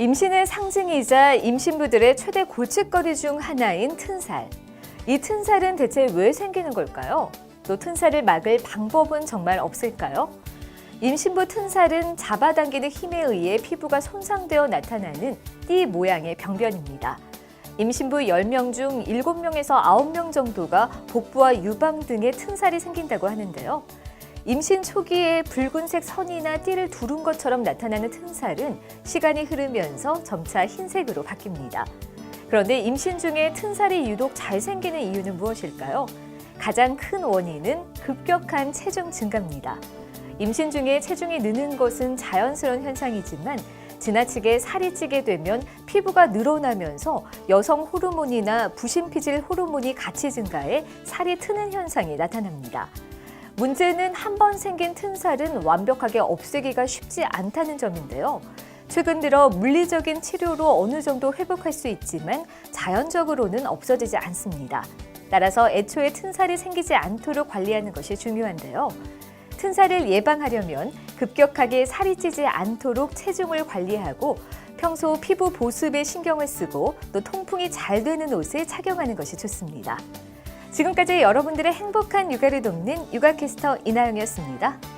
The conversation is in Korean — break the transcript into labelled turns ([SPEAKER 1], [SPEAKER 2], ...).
[SPEAKER 1] 임신의 상징이자 임신부들의 최대 골칫거리 중 하나인 튼살. 이 튼살은 대체 왜 생기는 걸까요? 또 튼살을 막을 방법은 정말 없을까요? 임신부 튼살은 잡아당기는 힘에 의해 피부가 손상되어 나타나는 띠 모양의 병변입니다. 임신부 10명 중 7명에서 9명 정도가 복부와 유방 등에 튼살이 생긴다고 하는데요. 임신 초기에 붉은색 선이나 띠를 두른 것처럼 나타나는 튼살은 시간이 흐르면서 점차 흰색으로 바뀝니다. 그런데 임신 중에 튼살이 유독 잘 생기는 이유는 무엇일까요? 가장 큰 원인은 급격한 체중 증가입니다. 임신 중에 체중이 느는 것은 자연스러운 현상이지만 지나치게 살이 찌게 되면 피부가 늘어나면서 여성 호르몬이나 부신피질 호르몬이 같이 증가해 살이 트는 현상이 나타납니다. 문제는 한 번 생긴 튼살은 완벽하게 없애기가 쉽지 않다는 점인데요. 최근 들어 물리적인 치료로 어느 정도 회복할 수 있지만 자연적으로는 없어지지 않습니다. 따라서 애초에 튼살이 생기지 않도록 관리하는 것이 중요한데요. 튼살을 예방하려면 급격하게 살이 찌지 않도록 체중을 관리하고 평소 피부 보습에 신경을 쓰고 또 통풍이 잘 되는 옷을 착용하는 것이 좋습니다. 지금까지 여러분들의 행복한 육아를 돕는 육아캐스터 이나영이었습니다.